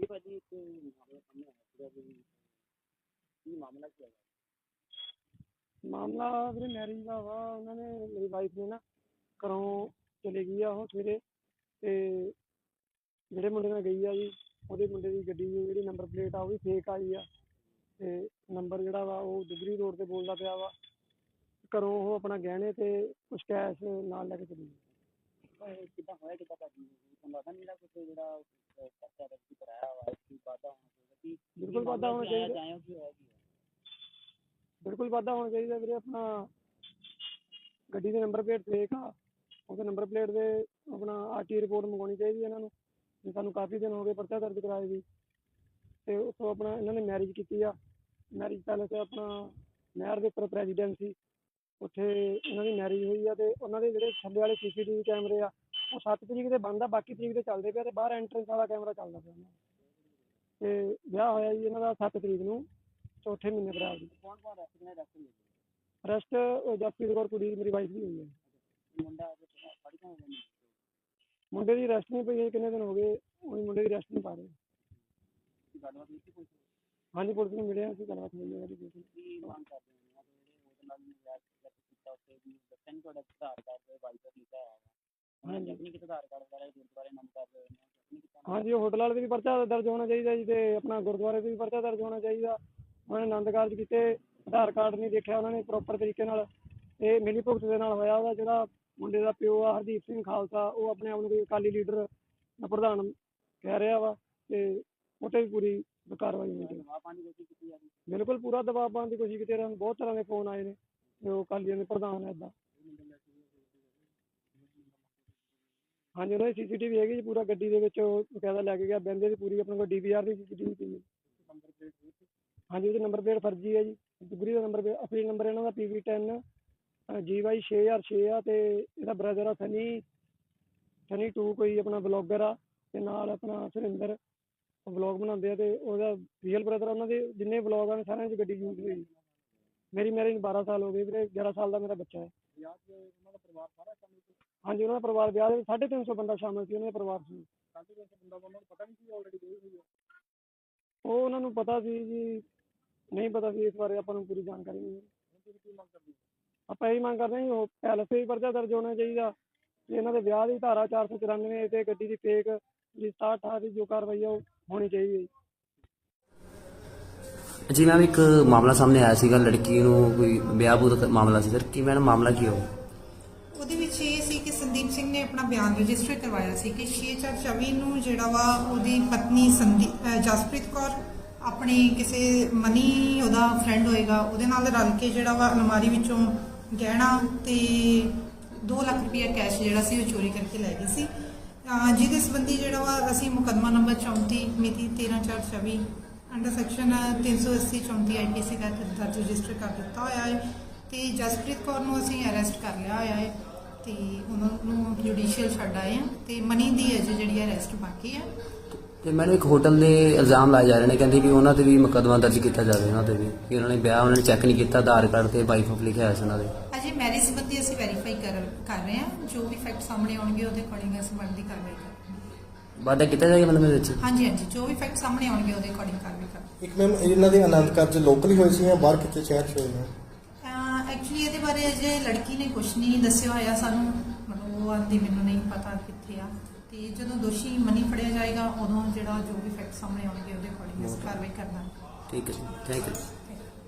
ਜੀ ਭਾਜੀ ਇੱਕ ਮਾਮਲਾ ਸਾਹਮਣੇ ਆਇਆ ਸੀਗਾ ਵੀ ਕੀ ਮਾਮਲਾ ਕੀ ਹੈ ਮਾਮਲਾ ਵੀਰੇ ਮੈਰਿਜ ਦਾ ਵਾ ਉਹਨਾਂ ਨੇ ਮੇਰੀ ਵਾਈਫ ਨੇ ਨਾ ਘਰੋਂ ਚਲੇ ਗਈ ਆ ਉਹ ਸਵੇਰੇ ਤੇ ਜਿਹੜੇ ਮੁੰਡੇ ਨਾਲ ਗਈ ਆ ਜੀ ਉਹਦੇ ਮੁੰਡੇ ਦੀ ਗੱਡੀ ਦੀ ਜਿਹੜੀ ਨੰਬਰ ਪਲੇਟ ਆ ਉਹ ਵੀ ਫੇਕ ਆਈ ਆ ਤੇ ਨੰਬਰ ਜਿਹੜਾ ਵਾ ਉਹ ਦੁਗਰੀ ਰੋਡ ਤੇ ਬੋਲਦਾ ਪਿਆ ਵਾ ਘਰੋਂ ਉਹ ਆਪਣਾ ਗਹਿਣੇ ਤੇ ਕੁਛ ਕੈਸ਼ ਨਾਲ ਲੈ ਕੇ ਚਲੀ ਗਈ ਇਹ ਕਿੱਦਾਂ ਹੋਇਆ ਕਿੱਦਾਂ ਭਾਜੀ ਨਹੀਂ ਜਿਹੜਾ ਖਰਚਾ ਰੱਖੀ ਕਰਾਇਆ ਵਾ ਕੀ ਵਾਧਾ ਹੋਣਾ ਚਾਹੀਦਾ ਕੀ ਬਿਲਕੁਲ ਵਾਧਾ ਹੋਣਾ ਚਾਹੀਦਾ। ਜਾਇਓ ਕੀ ਹੋਇਆ ਕੀ ਹੈ? ਬਿਲਕੁਲ ਵਾਧਾ ਹੋਣਾ ਚਾਹੀਦਾ ਵੀਰੇ ਆਪਣਾ। ਗੱਡੀ ਦੇ ਨੰਬਰ ਪਲੇਟ ਫੇਕ ਆ। ਉਹਦੇ ਨੰਬਰ ਪਲੇਟ ਦੇ ਆਪਣਾ ਆਰਟੀ ਰਿਪੋਰਟ ਮੰਗਾਉਣੀ ਚਾਹੀਦੀ ਇਹਨਾਂ ਨੂੰ ਜੇ ਸਾਨੂੰ ਕਾਫੀ ਦਿਨ ਹੋ ਗਏ ਪਰਚਾ ਦਰਜ ਕਰਾਏ ਵੀ ਤੇ ਉੱਥੋਂ ਆਪਣਾ ਇਹਨਾਂ ਨੇ ਮੈਰਿਜ ਕੀਤੀ ਆ। ਮੈਰਿਜ ਪੈਲੇਸ ਆਪਣਾ ਨਹਿਰ ਦੇ ਉੱਪਰ ਪ੍ਰੈਜ਼ੀਡੈਂਟ ਸੀ। ਉੱਥੇ ਇਹਨਾਂ ਦੀ ਮੈਰਿਜ ਹੋਈ ਆ ਤੇ ਉਹਨਾਂ ਦੇ ਜਿਹੜੇ ਥੱਲੇ ਵਾਲੇ ਸੀਸੀਟੀਵੀ ਕੈਮਰੇ ਆ ਉਹ 7 ਤਰੀਕ ਦੇ ਬੰਦ ਆ, ਬਾਕੀ ਤਰੀਕ ਦੇ ਚੱਲਦੇ ਪਿਆ ਤੇ ਬਾਹਰ ਐਂਟਰੈਂਸ ਵਾਲਾ ਕੈਮਰਾ ਚੱਲਦਾ ਪਿਆ ਉਹਨਾਂ ਦਾ। ਤੇ ਵਿਆਹ ਹੋਇਆ ਜੀ ਇਹਨਾਂ ਦਾ 7 ਤਰੀਕ ਨੂੰ, ਚੌਥੇ ਮਹੀਨੇ ਅਪ੍ਰੈਲ ਦੀ ਕੌਣ ਕੌਣ ਰੈਸਟ ਕਿਨੇ ਰੈਸਟ ਹੋਈ ਰੈਸਟ ਜਸਪ੍ਰੀਤ ਕੌਰ ਕੁੜੀ ਮੇਰੀ ਵਾਈਫ ਦੀ ਹੋਈ ਹੈ। ਮੁੰਡਾ ਅਜੇ ਪੜ੍ਹ ਕੇ ਹੋਇਆ ਮੁੰਡੇ ਦੀ ਰੈਸਟ ਨਹੀਂ ਪਈ ਹੈ ਕਿੰਨੇ ਦਿਨ ਹੋ ਗਏ, ਉਹੀ ਮੁੰਡੇ ਦੀ ਰੈਸਟ ਨਹੀਂ ਪਾ ਰਹੇ। ਗੱਲਬਾਤ ਕੀਤੀ ਕੋਈ ਹਾਂਜੀ, ਪੁਲਿਸ ਨੂੰ ਮਿਲਿਆ ਸੀ ਗੱਲਬਾਤ ਹੋਈ ਹੈ, ਉਹਦੀ ਬਿਲਕੁਲ ਕੀ ਮੰਗ ਕਰਦੇ ਹੋ? ਜਾਂ ਜਿਹੜੇ ਉਹਦੇ ਨਾਲ ਵਿਆਹ ਕੀਤਾ ਉੱਤੇ ਵੀ ਦੱਸਿਆ ਤੁਹਾਡਾ ਆਧਾਰ ਕਾਰਡ ਤੇ ਵਾਈਫ ਲਿਖਿਆ ਹੋਇਆ ਨੇ ਨਹੀਂ ਕੀਤਾ ਆਧਾਰ ਕਾਰਡ ਵਗੈਰਾ ਗੁਰਦੁਆਰੇ ਨਾਮ ਕਰ ਰਹੇ ਨੇ ਨਹੀਂ ਕੀਤਾ ਹਾਂਜੀ ਉਹ ਹੋਟਲ ਵਾਲੇ ਤੇ ਵੀ ਪਰਚਾ ਦਰਜ ਹੋਣਾ ਚਾਹੀਦਾ ਜੀ ਤੇ ਆਪਣਾ ਗੁਰਦੁਆਰੇ ਤੇ ਵੀ ਪਰਚਾ ਦਰਜ ਹੋਣਾ ਚਾਹੀਦਾ। ਉਹਨਾਂ ਨੇ ਆਨੰਦ ਕਾਰਜ ਕੀਤੇ ਆਧਾਰ ਕਾਰਡ ਨਹੀਂ ਦੇਖਿਆ ਉਹਨਾਂ ਨੇ ਪ੍ਰੋਪਰ ਤਰੀਕੇ ਨਾਲ। ਇਹ ਮਿਲੀ ਭੁਗਤ ਦੇ ਨਾਲ ਹੋਇਆ ਉਹਦਾ ਜਿਹੜਾ ਮੁੰਡੇ ਦਾ ਪਿਓ ਆ ਹਰਦੀਪ ਸਿੰਘ ਖਾਲਸਾ ਉਹ ਆਪਣੇ ਆਪ ਨੂੰ ਕੋਈ ਅਕਾਲੀ ਲੀਡਰ ਦਾ ਪ੍ਰਧਾਨ ਕਹਿ ਰਿਹਾ ਵਾ ਤੇ ਉਹ 'ਤੇ ਵੀ ਪੂਰੀ ਕਾਰਵਾਈ ਹੋਣੀ ਚਾਹੀਦੀ। ਬਿਲਕੁਲ ਪੂਰਾ ਦਬਾਅ ਪਾਉਣ ਦੀ ਕੋਸ਼ਿਸ਼ ਕੀਤੀ ਇਹਨਾਂ ਨੂੰ ਬਹੁਤ ਤਰ੍ਹਾਂ ਦੇ ਫੋਨ ਆਏ ਨੇ ਤੇ ਉਹ ਅਕਾਲੀਆਂ ਦੇ ਪ੍ਰਧਾਨ ਹੈ ਇਦਾਂ ਹਾਂਜੀ, ਉਹਨਾਂ ਦੀ ਸੀਸੀਟੀਵੀ ਹੈਗੀ ਜੀ, ਪੂਰਾ ਗੱਡੀ ਦੇ ਵਿੱਚ ਉਹ ਬਕਾਇਦਾ ਲੈ ਕੇ ਗਿਆ ਬੈਂਦੇ ਦੀ ਪੂਰੀ ਆਪਣੇ ਕੋਲ ਡੀਵੀਆਰ ਦੀ ਸੀਸੀਟੀਵੀ ਪਈ ਹੈ। ਹਾਂਜੀ, ਉਹਦੇ ਨੰਬਰ ਪਲੇਟ ਫਰਜ਼ੀ ਹੈ ਜੀ, ਦੁਗਰੀ ਦਾ ਨੰਬਰ ਅਸਲੀ ਨੰਬਰ ਇਹਨਾਂ ਦਾ PV10 GY 6006 ਆ ਤੇ ਇਹਦਾ ਬ੍ਰਦਰ ਆ ਸਨੀ ਸਨੀ 2 ਕੋਈ ਆਪਣਾ ਬਲੌਗਰ ਆ ਤੇ ਨਾਲ ਆਪਣਾ ਸੁਰਿੰਦਰ ਵਲੌਗ ਬਣਾਉਂਦੇ ਆ ਤੇ ਉਹਦਾ ਰੀਅਲ ਬ੍ਰਦਰ ਉਹਨਾਂ ਦੇ, ਜਿੰਨੇ ਵਲੌਗ ਆ ਸਾਰਿਆਂ 'ਚ ਗੱਡੀ ਯੂਜ਼ ਹੋਈ। ਮੇਰੀ ਮੈਰਿਜ ਨੂੰ 12 ਸਾਲ ਹੋ ਗਏ ਵੀਰੇ 11 ਸਾਲ ਦਾ ਮੇਰਾ ਬੱਚਾ ਹੈ। ਹਾਂਜੀ ਉਹਨਾਂ ਦਾ ਪਰਿਵਾਰ ਵਿਆਹ ਦੇ 350 ਬੰਦਾ ਸ਼ਾਮਲ ਸੀ ਉਹਨਾਂ ਦੇ ਪਰਿਵਾਰ 'ਚ। ਸਾਡੀ ਦੇ ਬੰਦਾ ਉਹਨਾਂ ਨੂੰ ਪਤਾ ਨਹੀਂ ਸੀ ਆਲਰੇਡੀ ਹੋਈ ਉਹ ਉਹਨਾਂ ਨੂੰ ਪਤਾ ਸੀ ਜੀ ਨਹੀਂ ਪਤਾ ਸੀ ਇਸ ਬਾਰੇ ਆਪਾਂ ਨੂੰ ਪੂਰੀ ਜਾਣਕਾਰੀ ਨਹੀਂ। ਆਪਾਂ ਇਹ ਮੰਗ ਕਰਦੇ ਹਾਂ ਜੀ ਉਹ ਪੈਲਸ ਤੇ ਵੀ ਪਰਚਾ ਦਰਜ ਹੋਣਾ ਚਾਹੀਦਾ। ਤੇ ਇਹਨਾਂ ਦੇ ਵਿਆਹ ਦੀ ਧਾਰਾ 494 ਤੇ ਗੱਡੀ ਦੀ ਫੇਕ ਜਿਹੜੀ 67 ਦੀ ਜੋ ਕਾਰਵਾਈ ਆ ਉਹ ਹੋਣੀ ਚਾਹੀਦੀ ਹੈ ਜੀ। ਮੈਮ ਇੱਕ ਮਾਮਲਾ ਸਾਹਮਣੇ ਆਇਆ ਸੀਗਾ ਲੜਕੀ ਨੂੰ ਕੋਈ ਵਿਆਹ ਬੂਹ ਦਾ ਮਾਮਲਾ ਸੀ। ਸਰ ਕੀ ਮੈਡਮ ਮਾਮਲਾ ਕੀ ਹੋ ਉਹਦੇ ਵਿੱਚ ਇਹ ਸੀ ਸਿੰਘ ਨੇ ਆਪਣਾ ਬਿਆਨ ਰਜਿਸਟਰ ਕਰਵਾਇਆ ਸੀ ਕਿ 6424 ਨੂੰ ਜਿਹੜਾ ਵਾ ਉਹਦੀ ਪਤਨੀ ਸੰਦੀਪ ਜਸਪ੍ਰੀਤ ਕੌਰ ਆਪਣੇ ਕਿਸੇ ਮਨੀ ਉਹਦਾ ਫਰੈਂਡ ਹੋਏਗਾ, ਉਹਦੇ ਨਾਲ ਰਲ ਕੇ ਜਿਹੜਾ ਵਾ ਅਲਮਾਰੀ ਵਿੱਚੋਂ ਗਹਿਣਾ ਤੇ 2 ਲੱਖ ਰੁਪਇਆ ਕੈਸ਼ ਜਿਹੜਾ ਸੀ ਉਹ ਚੋਰੀ ਕਰਕੇ ਲੈ ਗਈ ਸੀ। ਜਿਹਦੇ ਸੰਬੰਧੀ ਜਿਹੜਾ ਵਾ ਅਸੀਂ ਮੁਕੱਦਮਾ ਨੰਬਰ 34 ਮਿਤੀ 13424 ਅੰਡਰ ਸੈਕਸ਼ਨ 380 34 ਆਈਪੀਸੀ ਦਾ ਦਰਜ ਰਜਿਸਟਰ ਕਰ ਦਿੱਤਾ ਹੋਇਆ ਹੈ ਤੇ ਜਸਪ੍ਰੀਤ ਕੌਰ ਨੂੰ ਅਸੀਂ ਅਰੈਸਟ ਕਰ ਲਿਆ ਹੋਇਆ ਹੈ। ਤੇ ਉਹਨਾਂ ਨੂੰ ਜੁਡੀਸ਼ੀਅਲ ਛੱਡ ਆਏ ਆ ਤੇ ਮਨੀ ਦੀ ਅਜੇ ਜਿਹੜੀ ਅਰੈਸਟ ਬਾਕੀ ਹੈ ਤੇ ਮੈਨੂੰ ਇੱਕ ਹੋਟਲ ਦੇ ਇਲਜ਼ਾਮ ਲਾਏ ਜਾ ਰਹੇ ਨੇ ਕਹਿੰਦੇ ਵੀ ਉਹਨਾਂ ਤੇ ਵੀ ਮੁਕੱਦਮਾ ਦਰਜ ਕੀਤਾ ਜਾਵੇ ਉਹਨਾਂ ਤੇ ਵੀ ਕਿ ਉਹਨਾਂ ਨੇ ਵਿਆਹ ਉਹਨਾਂ ਨੇ ਚੈੱਕ ਨਹੀਂ ਕੀਤਾ ਆਧਾਰ ਕਾਰਡ ਤੇ ਵਾਈਫ ਆਫ ਲਿਖਿਆ ਹੋਇਆ ਸੀ ਉਹਨਾਂ ਦੇ। ਅਜੇ ਮੈਰਿਜ ਸੰਬੰਧੀ ਅਸੀਂ ਵੈਰੀਫਾਈ ਕਰ ਕਰ ਰਹੇ ਹਾਂ ਜੋ ਵੀ ਫੈਕਟ ਸਾਹਮਣੇ ਆਉਣਗੇ ਉਹਦੇ ਅਕੋਰਡਿੰਗ ਅਸੀਂ ਬਣਦੀ ਕਾਰਵਾਈ ਕਰਾਂਗੇ ਵਾਅਦਾ ਕੀਤਾ ਜਾਏਗਾ ਮਤਲਬ ਇਹਦੇ ਵਿੱਚ? ਹਾਂਜੀ ਹਾਂਜੀ ਜੋ ਵੀ ਫੈਕਟ ਸਾਹਮਣੇ ਆਉਣਗੇ ਉਹਦੇ ਅਕੋਰਡਿੰਗ ਕਾਰਵਾਈ ਕਰਾਂਗੇ ਇੱਕ ਮੈਮ ਇਹਨਾਂ ਦੇ ਆਨੰਦ ਕਾਰਜ ਲੋਕਲ ਹੀ ਹੋਏ ਸੀ ਜਾਂ ਬਾਹਰ ਕਿਤੇ ਸ਼ਹਿਰ 'ਚ ਹੋਏ ਨੇ ਐਕਚੁਅਲੀ ਇਹਦੇ ਬਾਰੇ ਅਜੇ ਲੜਕੀ ਨੇ ਕੁਝ ਨਹੀਂ ਦੱਸਿਆ ਹੋਇਆ ਸਾਨੂੰ ਮਤਲਬ ਉਹ ਆਂਦੀ ਮੈਨੂੰ ਨਹੀਂ ਪਤਾ ਕਿੱਥੇ ਆ। ਤੇ ਜਦੋਂ ਦੋਸ਼ੀ ਮਨੀ ਫੜਿਆ ਜਾਏਗਾ ਉਦੋਂ ਜਿਹੜਾ ਜੋ ਵੀ ਫੈਕਟ ਸਾਹਮਣੇ ਆਉਣਗੇ ਉਹਦੇ ਅਕੋਰਡਿੰਗ ਅਸੀਂ ਕਾਰਵਾਈ ਕਰਨਾ ਠੀਕ ਹੈ ਥੈਂਕ ਯੂ